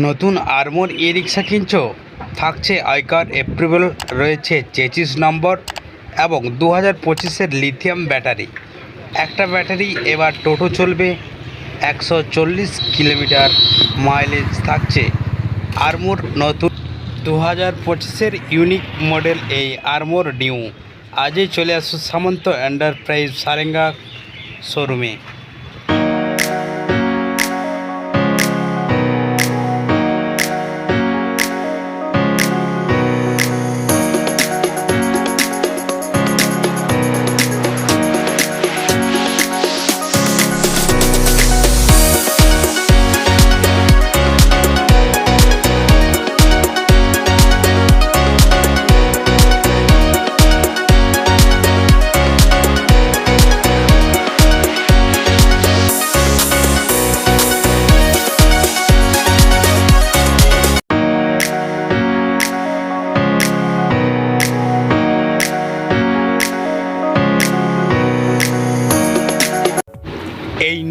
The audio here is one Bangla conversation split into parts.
নতুন আরমোর ই রিক্সা কিনছো? থাকছে আইকার অ্যাপ্রুভেল রয়েছে চেচিস নম্বর এবং দু হাজার পঁচিশের লিথিয়াম ব্যাটারি একটা ব্যাটারি এবার টোটো চলবে, একশো চল্লিশ কিলোমিটার মাইলেজ থাকছে। আরমোর নতুন দু হাজার পঁচিশের ইউনিক মডেল এই আরমোর নিউ আজই চলে আসো সামন্ত এন্টারপ্রাইজ সারেঙ্গা শোরুমে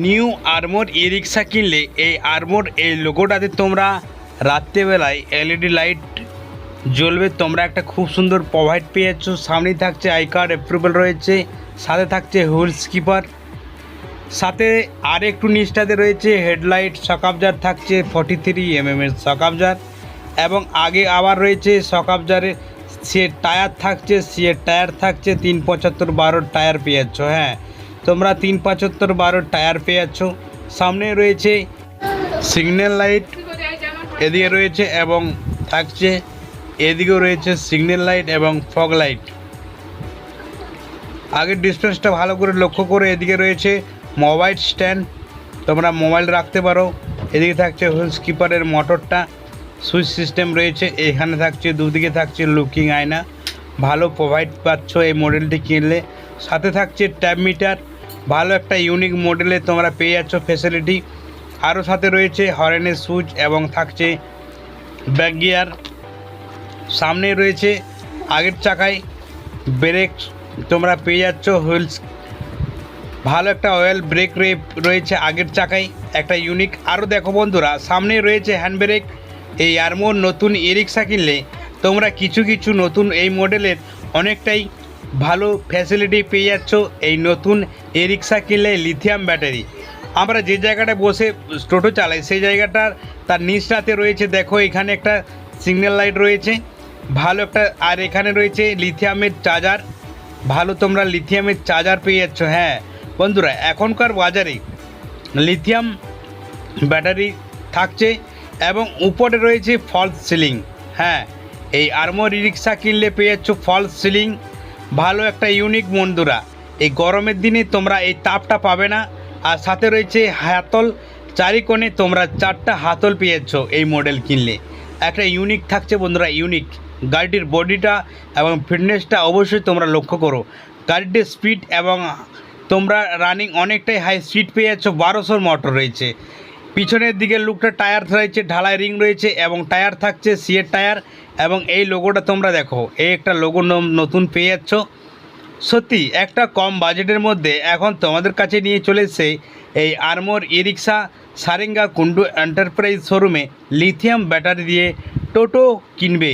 নিউ আর্মোর ই রিক্সা কিনলে এই আর্মোর এই লোগোটাতে তোমরা রাত্রেবেলায় এলইডি লাইট জ্বলবে। তোমরা একটা খুব সুন্দর প্রোভাইড পেয়ে যাচ্ছ সামনেই থাকছে আই কার্ড অ্যাপ্রুভেল রয়েছে। সাথে থাকছে হুইল স্কিপার। সাথে আর একটু নিচটাতে রয়েছে হেডলাইট সকাবজার থাকছে ফর্টি থ্রি এমএমের সকাবজার এবং আগে আবার রয়েছে সকাবজারের সে টায়ার থাকছে, সে টায়ার থাকছে তিন পঁচাত্তর বারোর টায়ার পেয়ে যাচ্ছ হ্যাঁ। তোমরা তিন পঁচাত্তর বারোর টায়ার পেয়ে যাচ্ছ সামনে রয়েছে সিগন্যাল লাইট এদিকে রয়েছে এবং থাকছে, এদিকেও রয়েছে সিগন্যাল লাইট এবং ফগ লাইট আগের ডিসটেন্সটা ভালো করে লক্ষ্য করে এদিকে রয়েছে মোবাইল স্ট্যান্ড তোমরা মোবাইল রাখতে পারো। এদিকে থাকছে হুইল স্কিপারের মোটরটা সুইচ সিস্টেম রয়েছে, এখানে থাকছে, দুদিকে থাকছে লুকিং আয়না। ভালো প্রোভাইড পাচ্ছ এই মডেলটি কিনলে। সাথে থাকছে ট্যাব মিটার ভালো একটা ইউনিক মডেলে তোমরা পেয়ে যাচ্ছ ফেসিলিটি আরও সাথে রয়েছে হরেনের সুইচ এবং থাকছে ব্যাক গিয়ার। সামনে রয়েছে আগের চাকায় ব্রেক তোমরা পেয়ে যাচ্ছ হুইলস। ভালো একটা অয়েল ব্রেক রয়েছে আগের চাকায়, একটা ইউনিক আরও দেখো বন্ধুরা, সামনে রয়েছে হ্যান্ড ব্রেক এই আরমোর নতুন ই রিক্সা কিনলে তোমরা কিছু কিছু নতুন এই মডেলের অনেকটাই ভালো ফ্যাসিলিটি পেয়ে যাচ্ছ। এই নতুন ই রিক্সা কিনলে লিথিয়াম ব্যাটারি আমরা যে জায়গাটায় বসে টোটো চালাই, সেই জায়গাটার তার নিচটাতে রয়েছে, দেখো এখানে একটা সিগন্যাল লাইট রয়েছে, ভালো একটা, আর এখানে রয়েছে লিথিয়ামের চার্জার ভালো তোমরা লিথিয়ামের চার্জার পেয়ে যাচ্ছ হ্যাঁ। বন্ধুরা, এখনকার বাজারে লিথিয়াম ব্যাটারি থাকছে এবং উপরে রয়েছে ফলস সিলিং হ্যাঁ। এই আর্মর রিক্সা কিনলে পেয়ে যাচ্ছ ফলস সিলিং ভালো একটা ইউনিক বন্ধুরা। এই গরমের দিনে তোমরা এই তাপটা পাবে না। আর সাথে রয়েছে হাতল। চারিকোণে তোমরা চারটা হাতল পেয়ে যাচ্ছ এই মডেল কিনলে। একটা ইউনিক থাকছে বন্ধুরা ইউনিক গাড়িটির বডিটা এবং ফিটনেসটা অবশ্যই তোমরা লক্ষ্য করো। গাড়িটির স্পিড এবং তোমরা রানিং অনেকটাই হাই স্পিড পেয়ে যাচ্ছ বারোশোর মোটর রয়েছে। পিছনের দিকে লুকটা টায়ার রয়েছে, ঢালাই রিং রয়েছে এবং টায়ার থাকছে সিয়ের টায়ার এবং এই লোগোটা তোমরা দেখো। এই একটা লোগো নতুন পেয়ে যাচ্ছ সত্যি, একটা কম বাজেটের মধ্যে এখন তোমাদের কাছে নিয়ে চলে এসেছে এই armour e rickshaw Saranga Kundu enterprise শোরুমে লিথিয়াম ব্যাটারি দিয়ে টোটো কিনবে।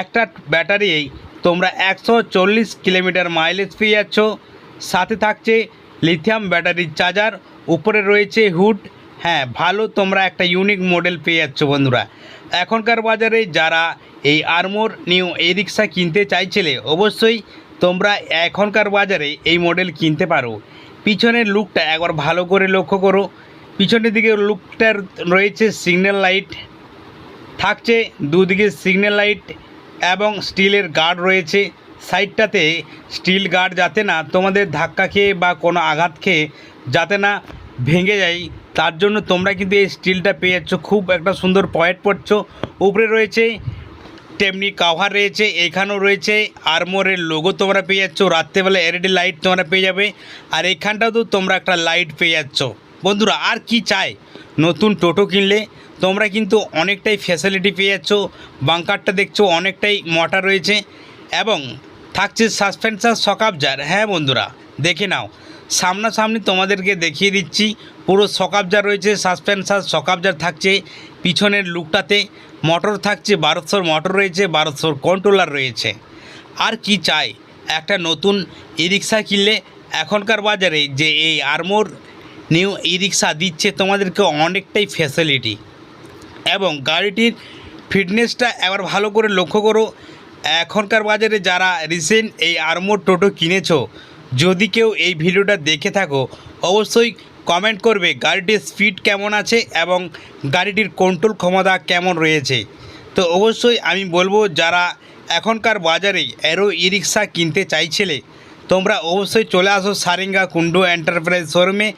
একটা ব্যাটারিয়েই তোমরা একশো চল্লিশ কিলোমিটার মাইলেজ পেয়ে যাচ্ছ। সাথে থাকছে লিথিয়াম ব্যাটারির চার্জার, উপরে রয়েছে হুড। হ্যাঁ ভালো তোমরা একটা ইউনিক মডেল পেয়ে যাচ্ছ বন্ধুরা। এখনকার বাজারে যারা এই আরমোর নিউ এই রিক্সা কিনতে চাইছিলে, অবশ্যই তোমরা এখনকার বাজারে এই মডেল কিনতে পারো। পিছনের লুকটা একবার ভালো করে লক্ষ্য করো। পিছনের দিকে লুকটার রয়েছে সিগন্যাল লাইট থাকছে দুদিকে সিগন্যাল লাইট এবং স্টিলের গার্ড রয়েছে। সাইডটাতে স্টিল গার্ড যাতে না তোমাদের ধাক্কা খেয়ে বা কোনো আঘাত খেয়ে যাতে না ভেঙে যায়, তার জন্য তোমরা কিন্তু এই স্টিলটা পেয়ে যাচ্ছ। খুব একটা সুন্দর পয়েন্ট পড়ছ। উপরে রয়েছে তেমনি কাভার রয়েছে, এখানেও রয়েছে আরমোরের লোগো তোমরা পেয়ে যাচ্ছ, রাত্রেবেলা এলইডি লাইট তোমরা পেয়ে যাবে, আর এখানটাও তো তোমরা একটা লাইট পেয়ে যাচ্ছ। বন্ধুরা, আর কি চাই? নতুন টোটো কিনলে তোমরা কিন্তু অনেকটাই ফ্যাসিলিটি পেয়ে যাচ্ছ বাঙ্কারটা দেখছ, অনেকটাই মোটা রয়েছে, এবং থাকছে সাসপেন্সার সকাবজার হ্যাঁ বন্ধুরা, দেখে নাও। সামনাসামনি তোমাদেরকে দেখিয়ে দিচ্ছি, পুরো সকাবজার রয়েছে সাসপেন্সার সকাবজার থাকছে, পিছনের লুকটাতে মোটর থাকছে, বারোশোর মোটর রয়েছে, বারোশোর কন্ট্রোলার রয়েছে। আর কি চাই? একটা নতুন ই রিক্সা কিনলে এখনকার বাজারে যে এই আরমোর নিউ ই রিক্সা দিচ্ছে তোমাদেরকে অনেকটাই ফ্যাসিলিটি এবং গাড়িটির ফিটনেসটা এবার ভালো করে লক্ষ্য করো, এখনকার বাজারে যারা রিসেন্ট এই আরমোর টোটো কিনেছো যদি কেউ এই ভিডিওটা দেখে থাকো, অবশ্যই কমেন্ট করবে গাড়িটির স্পিড কেমন আছে এবং গাড়িটির কন্ট্রোল ক্ষমতা কেমন রয়েছে। তো অবশ্যই আমি বলব, যারা এখনকার বাজারে অ্যারো ই রিক্সা কিনতে চাইছিলে, তোমরা অবশ্যই চলে আসো সারেঙ্গা কুন্ডু এন্টারপ্রাইজ শোরুমে